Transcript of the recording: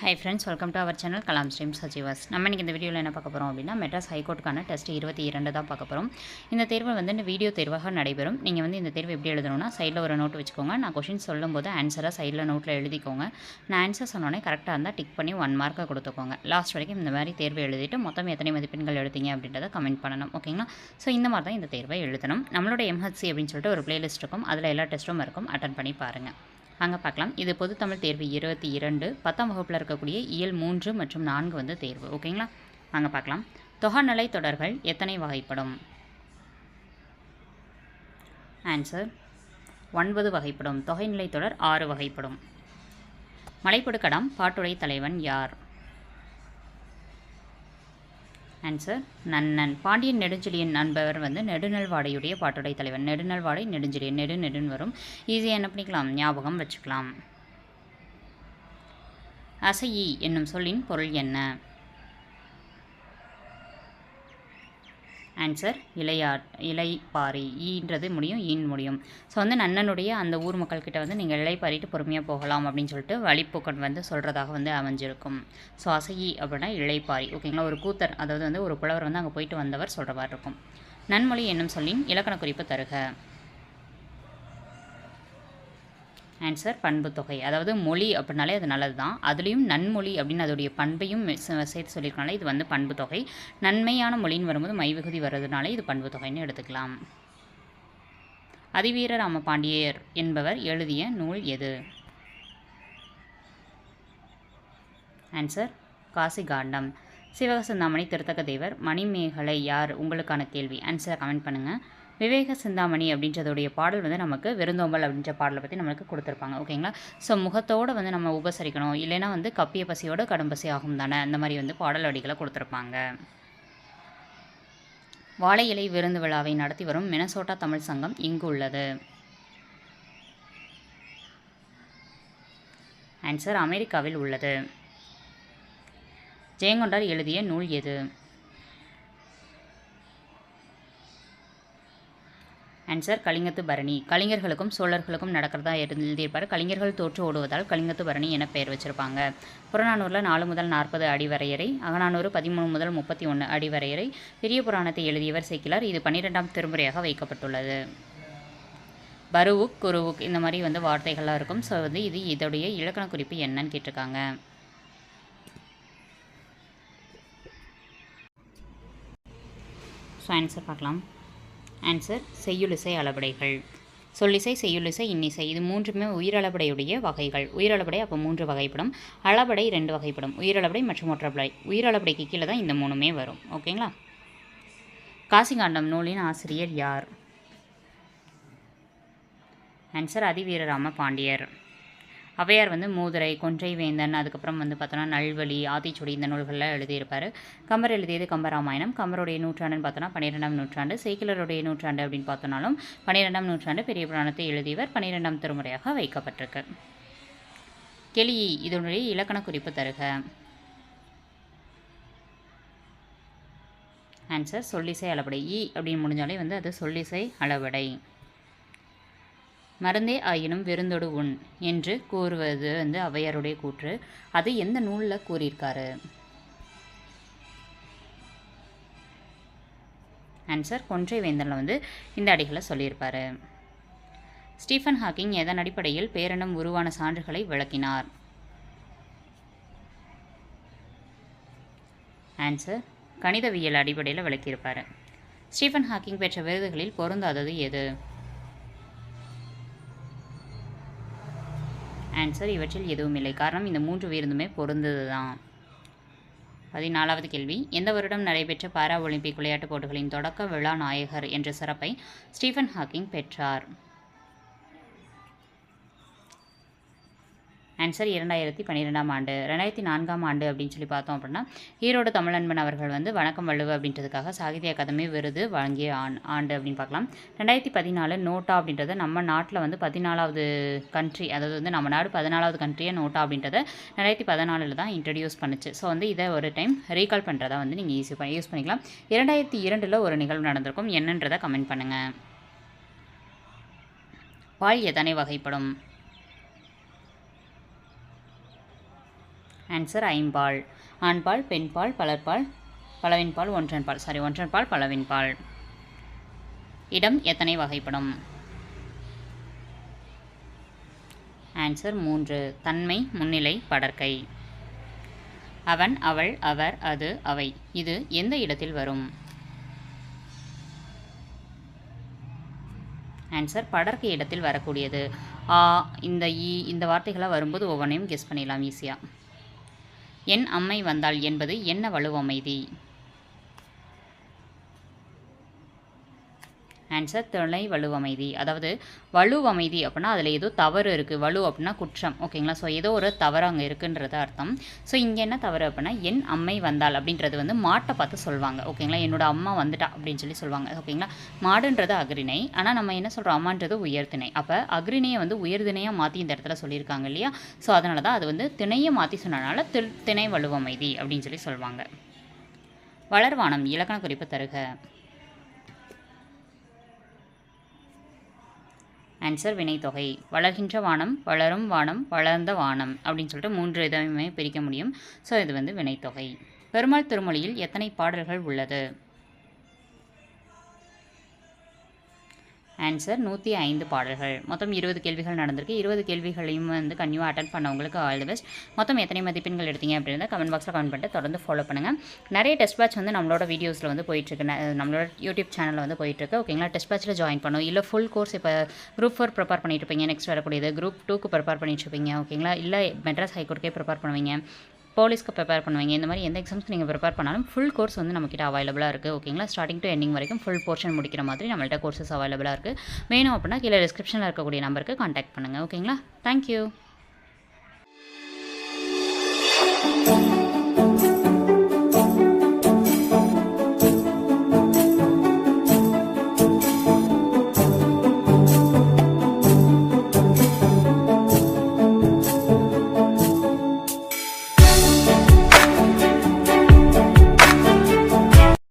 Hi friends welcome to our channel Kalam stream சஜிவாஸ் நம்ம இன்றைக்கி இந்த வீடியோவில் என்ன பார்க்க போகிறோம் அப்படின்னா மெட்ராஸ் ஹைகோர்ட்டுக்கான டெஸ்ட் இருபத்தி இரண்டு தான் பார்க்க போகிறோம் இந்த தேர்வு வந்து இந்த வீடியோ தேர்வாக நடைபெறும். நீங்கள் வந்து இந்த தேர்வு எப்படி எழுதணும்னா சைடில் ஒரு நோட் வச்சுக்கோங்க. நான் கொஷின் சொல்லும்போது ஆன்சராக சைடில் நோட்டில் எழுதிக்கோங்க. நான் ஆன்சர் சொன்னோடனே கரெக்டாக இருந்தால் டிக் பண்ணி ஒன் மார்க்கை கொடுத்துக்கோங்க. லாஸ்ட் வரைக்கும் இந்த மாதிரி தேர்வு எழுதிட்டு மொத்தம் எத்தனை மதிப்பெண்கள் எழுதிங்க அப்படின்றத கமெண்ட் பண்ணணும். ஓகேங்களா ஸோ இந்த மாதிரி தான் இந்த தேர்வை எழுதணும். நம்மளோட எம்ஹெச்சி அப்படின்னு சொல்லிட்டு ஒரு பிளேலிஸ்ட் இருக்கும். அதில் எல்லா டெஸ்ட்டும் இருக்கும். அட்டன் பண்ணி பாருங்கள் அங்கே பார்க்கலாம் இது பொதுத்தமிழ் தேர்வு இருபத்தி இரண்டு. பத்தாம் வகுப்பில் இருக்கக்கூடிய இயல் மூன்று மற்றும் நான்கு வந்து தேர்வு. ஓகேங்களா? அங்கே பார்க்கலாம் தொகநிலை தொடர்கள் எத்தனை வகைப்படும்? ஆன்சர் ஒன்பது வகைப்படும். தொகைநிலை தொடர் ஆறு வகைப்படும். மலைப்படுக்கடம் பாட்டுடை தலைவன் யார்? ஆன்சர் நன்னன். பாண்டியன் நெடுஞ்செழியன் நண்பவர் வந்து நெடுநல்வாடையுடைய பாட்டுடை தலைவன். நெடுநல்வாடை நெடுஞ்செழியன் நெடு நெடுன்னு வரும். ஈஸியாக என்ன பண்ணிக்கலாம்? ஞாபகம் வச்சுக்கலாம். அசையி என்னும் சொல்லின் பொருள் என்ன? ஆன்சர் இலையா இலைப்பாரி ஈன்றது முடியும் ஈன் முடியும். ஸோ வந்து நன்னனுடைய அந்த ஊர் மக்கள்கிட்ட வந்து நீங்கள் இலைப்பாரிட்டு பொறுமையாக போகலாம் அப்படின்னு சொல்லிட்டு வழிப்போக்கன் வந்து சொல்கிறதாக வந்து அமைஞ்சிருக்கும். ஸோ அசையி அப்படின்னா இலைப்பாரி ஓகேங்களா ஒரு கூத்தர் அதாவது வந்து ஒரு புலவர் வந்து அங்கே போயிட்டு வந்தவர் சொல்கிற மாதிரி இருக்கும். நன்மொழி என்னும் சொல்லின் இலக்கண குறிப்பு தருக. ஆன்சர் பண்பு தொகை. அதாவது மொழி அப்படின்னாலே அது நல்லது தான் அதுலேயும் நன்மொழி அப்படின்னு அதோடைய பண்பையும் சேர்த்து சொல்லியிருக்கனால இது வந்து பண்பு தொகை. நன்மையான மொழின்னு வரும்போது மைவிகுதி வர்றதுனால இது பண்பு தொகைன்னு எடுத்துக்கலாம். அதிவீர ராம பாண்டியர் என்பவர் எழுதிய நூல் எது? ஆன்சர் காசிகாண்டம். சிவக சிந்தாமணி திருத்தக்க தேவர் மணிமேகலை யார் உங்களுக்கான கேள்வி. ஆன்சரை கமெண்ட் பண்ணுங்கள் விவேக சிந்தாமணி அப்படின்றதோடைய பாடல் வந்து நமக்கு விருந்தோம்பல் அப்படின்ற பாடலை பற்றி நம்மளுக்கு கொடுத்துருப்பாங்க. ஓகேங்களா? ஸோ முகத்தோடு வந்து நம்ம உபசரிக்கணும். இல்லைன்னா வந்து கப்பிய பசியோட கடும் பசி ஆகும் தானே? அந்த மாதிரி வந்து பாடல் அடிகளை கொடுத்துருப்பாங்க. வாழை இலை விருந்து விழாவை நடத்தி வரும் மினசோட்டா தமிழ் சங்கம் இங்கு உள்ளது. ஆன்சர் அமெரிக்காவில் உள்ளது. ஜெயங்கொண்டார் எழுதிய நூல் எது? ஆன்சர் கலிங்கத்து பரணி. கலிங்கர்களுக்கும் சோழர்களுக்கும் நடக்கிறதா இருந்து எழுதியிருப்பார். கலிங்கர்கள் தோற்று ஓடுவதால் கலிங்கத்து பரணி என பெயர் வச்சிருப்பாங்க. புறநானூரில் நாலு முதல் நாற்பது அடி வரையறை அகநானூறு பதிமூணு முதல் முப்பத்தி ஒன்று அடி வரையறை பெரிய புராணத்தை எழுதியவர் சேக்கிலார். இது பன்னிரெண்டாம் திருமுறையாக வைக்கப்பட்டுள்ளது. பருவுக் குருவுக் இந்த மாதிரி வந்து வார்த்தைகள்லாம் இருக்கும். ஸோ வந்து இது இதோடைய இலக்கண குறிப்பு என்னன்னு கேட்டிருக்காங்க. ஸோ ஆன்சர் பார்க்கலாம். ஆன்சர் செய்யுளிசை அளபடைகள். சொல்லிசை செய்யுளிசை இன்னிசை இது மூன்றுமே உயிரளபடையுடைய வகைகள். உயிரளபடை அப்போ மூன்று வகைப்படும். அளபடை ரெண்டு வகைப்படும். உயிரளபடை மற்றும் ஒற்றப்படை உயிரளபடைக்கு கீழே தான் இந்த மூணுமே வரும். ஓகேங்களா? காசிகாண்டம் நூலின் ஆசிரியர் யார்? ஆன்சர் அதிவீரராம பாண்டியர். ஔவையார் வந்து மூதுரை கொன்றை வேந்தன் அதுக்கப்புறம் வந்து பார்த்தோன்னா நல்வழி ஆத்திச்சுடி இந்த நூல்களில் எழுதியிருப்பார். கம்பர் எழுதியது கம்பராமாயணம். கம்பருடைய நூற்றாண்டுன்னு பார்த்தோன்னா பன்னிரெண்டாம் நூற்றாண்டு சேக்கிலருடைய நூற்றாண்டு அப்படின்னு பார்த்தோன்னாலும் பன்னிரெண்டாம் நூற்றாண்டு பெரிய புராணத்தை எழுதியவர் பன்னிரெண்டாம் திருமுறையாக வைக்கப்பட்டிருக்கு. கெளி இதனுடைய இலக்கண குறிப்பு தருக. ஆன்சர் சொல்லிசை அளபடை இ அப்படின்னு முடிஞ்சாலே வந்து அது சொல்லிசை அளவடை. மறந்தே ஆயினும் விருந்தொடு உண் என்று கூறுவது வந்து ஔவையாருடைய கூற்று. அது எந்த நூலில் கூறியிருக்காரு? ஆன்சர் கொன்றை வேந்தனில் வந்து இந்த அடிகளை சொல்லியிருப்பார். ஸ்டீஃபன் ஹாக்கிங் எதன் அடிப்படையில் பேரினம் உருவான சான்றுகளை விளக்கினார்? ஆன்சர் கணிதவியல் அடிப்படையில் விளக்கியிருப்பார். ஸ்டீஃபன் ஹாக்கிங் பெற்ற விருதுகளில் பொருந்தாதது எது? ஆன்சர் இவற்றில் எதுவும் இல்லை. காரணம் இந்த மூன்று விருந்துமே பொருந்தது தான் பதினாலாவது கேள்வி. எந்த வருடம் நடைபெற்ற பாரா ஒலிம்பிக் விளையாட்டுப் போட்டிகளின் தொடக்க விழா நாயகர் என்ற சிறப்பை ஸ்டீஃபன் ஹாக்கிங் பெற்றார்? ஆன்சர் இரண்டாயிரத்தி பன்னிரெண்டாம் ஆண்டு ரெண்டாயிரத்தி நான்காம் ஆண்டு அப்படின்னு சொல்லி பார்த்தோம் அப்படின்னா ஈரோடு தமிழன்பன் அவர்கள் வந்து வணக்கம் வள்ளுவ அப்படின்றதுக்காக சாகித்ய அகாதமி விருது வழங்கிய ஆண் ஆண்டு அப்படின்னு பார்க்கலாம். ரெண்டாயிரத்தி பதினாலு நோட்டா அப்படின்றத நம்ம நாட்டில் வந்து பதினாலாவது கண்ட்ரி அதாவது வந்து நம்ம நாடு பதினாலாவது கண்ட்ரியை நோட்டா அப்படின்றத ரெண்டாயிரத்தி பதினாலில் தான் இன்ட்ரடியூஸ் பண்ணுச்சு. ஸோ வந்து இதை ஒரு டைம் ரீகால் பண்ணுறதா வந்து நீங்கள் ஈஸி யூஸ் பண்ணிக்கலாம். இரண்டாயிரத்தி இரண்டில் ஒரு நிகழ்வு நடந்திருக்கும் என்னன்றதை கமெண்ட் பண்ணுங்கள் பால் எதனை வகைப்படும். ஆன்சர் ஐம்பால். ஆண்பால் பெண்பால் பலர்பால் பலவின்பால் ஒன்றன்பால். சாரி ஒன்றன்பால் பலவின்பால். இடம் எத்தனை வகைப்படும்? ஆன்சர் மூன்று. தன்மை முன்னிலை படர்க்கை அவன் அவள் அவர் அது அவை. இது எந்த இடத்தில் வரும்? ஆன்சர் படர்க்கை இடத்தில் வரக்கூடியது. ஆ இந்த ஈ இந்த வார்த்தைகளாக வரும்போது ஒவ்வொன்றையும் கெஸ் பண்ணிடலாம் ஈஸியாக என் அம்மை வந்தாள் என்பது என்ன வலுவமைதி? ஆன்சர் துணை வலுவமைதி. அதாவது வலுவமைதி அப்படின்னா அதில் ஏதோ தவறு இருக்குது வலு அப்படின்னா குற்றம். ஓகேங்களா ஸோ ஏதோ ஒரு தவறு அங்கே இருக்குன்றது அர்த்தம். ஸோ இங்கே என்ன தவறு அப்படின்னா என் அம்மை வந்தாள் அப்படின்றது வந்து மாட்டை பார்த்து சொல்லுவாங்க ஓகேங்களா என்னோட அம்மா வந்துட்டா அப்படின்னு சொல்லி சொல்லுவாங்க ஓகேங்களா மாடுன்றது அக்ரிணை ஆனால் நம்ம என்ன சொல்கிறோம் அம்மான்றது உயர்திணை அப்போ அக்ரிணையை வந்து உயர்திணையாக மாற்றி இந்த இடத்துல சொல்லியிருக்காங்க இல்லையா? ஸோ அதனால தான் அது வந்து திணையை மாற்றி சொன்னனால தி திணை வலுவமைதி அப்படின்னு சொல்லி சொல்லுவாங்க வளர்வானம் இலக்கண குறிப்பு தருக. ஆன்சர் வினைத்தொகை வளர்கின்ற வானம் வளரும் வானம் வளர்ந்த வானம் அப்படின்னு சொல்லிட்டு மூன்று இதையுமே பிரிக்க முடியும். ஸோ இது வந்து வினைத்தொகை பெருமாள் திருமொழியில் எத்தனை பாடல்கள் உள்ளது? ஆன்சர் நூற்றி ஐந்து பாடல்கள். மொத்தம் இருபது கேள்விகள் நடந்திருக்கு. இருபது கேள்விகளையும் வந்து கன்யூவாக அட்டன் பண்ணவங்களுக்கு ஆல் தி பெஸ்ட் மொத்தம் எத்தனை மதிப்பெண்கள் எடுத்தீங்க அப்படின்றத கமெண்ட் பாக்ஸில் கமெண்ட் பண்ணிட்டு தொடர்ந்து ஃபாலோ பண்ணுங்கள் நிறைய டெஸ்ட் பேட்ச் வந்து நம்மளோட வீடியோஸில் வந்து போயிட்டுருக்கு. நம்மளோட யூடியூப் சேனலில் வந்து போயிட்டுருக்கு. ஓகேங்களா டெஸ்ட் பேட்ச்சில் ஜாயின் பண்ணும். இல்லை ஃபுல் கோர்ஸ் இப்போ குரூப் ஃபோர் ப்ரிப்பேர் பண்ணிட்டு இருப்பீங்க. நெக்ஸ்ட் வரக்கூடியது குரூப் டூக்கு ப்ரிப்பேர் பண்ணிட்டு இருப்பீங்க. ஓகேங்களா இல்லை மெட்ராஸ் ஹைகோர்ட்டுக்கே ப்ரிப்பேர் பண்ணுவீங்க. போலீஸ்க்கு ப்ரிப்பேர் பண்ணுவீங்க. இந்த மாதிரி எந்த எக்ஸாம்ஸ்க்கு நீங்கள் ப்ரிப்பேர் பண்ணாலும் ஃபுல் கோர்ஸ் வந்து நம்மக்கிட்ட அவைலபிளாக இருக்குது ஓகேங்களா ஸ்டார்டிங் டு எண்டிங் வரைக்கும் ஃபுல் போர்ஷன் முடிக்கிற மாதிரி நம்மள்ட்ட கோர்சஸ் அவைலபிளாக இருக்குது வேணும் அப்படின்னா கீழே டிஸ்கிரிப்ஷனில் இருக்கக்கூடிய நம்பருக்கு காண்டாக்ட் பண்ணுங்கள் ஓகேங்களா தேங்க்யூ